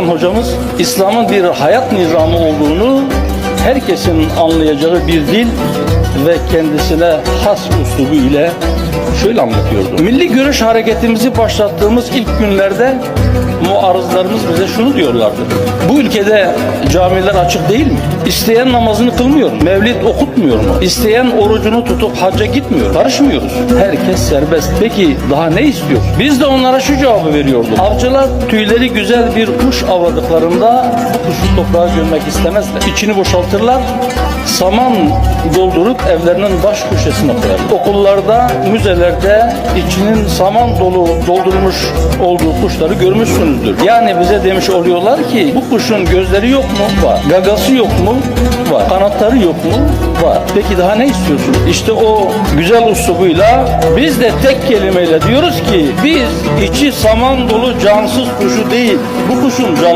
Hocamız İslam'ın bir hayat nizamı olduğunu herkesin anlayacağı bir dil ve kendisine has üslubu ile şöyle anlatıyordu. Milli görüş hareketimizi başlattığımız ilk günlerde muarızlarımız bize şunu diyorlardı. Bu ülkede camiler açık değil mi? İsteyen namazını kılmıyor mu? Mevlid okutmuyor mu? İsteyen orucunu tutup hacca gitmiyor. Karışmıyoruz. Herkes serbest. Peki daha ne istiyor? Biz de onlara şu cevabı veriyorduk. Avcılar tüyleri güzel bir kuş avladıklarında bu kuşu toprağa gömmek istemezler. İçini boşaltırlar. Saman doldurup evlerinin baş köşesine koyarlar. Okullarda, müzelerde içinin saman dolu doldurmuş olduğu kuşları görmüşsünüzdür. Yani bize demiş oluyorlar ki bu kuşun gözleri yok mu? Var. Gagası yok mu? Var. Kanatları yok mu? Var. Peki daha ne istiyorsun? İşte o güzel uslubuyla biz de tek kelimeyle diyoruz ki biz içi saman dolu cansız kuşu değil bu kuşun can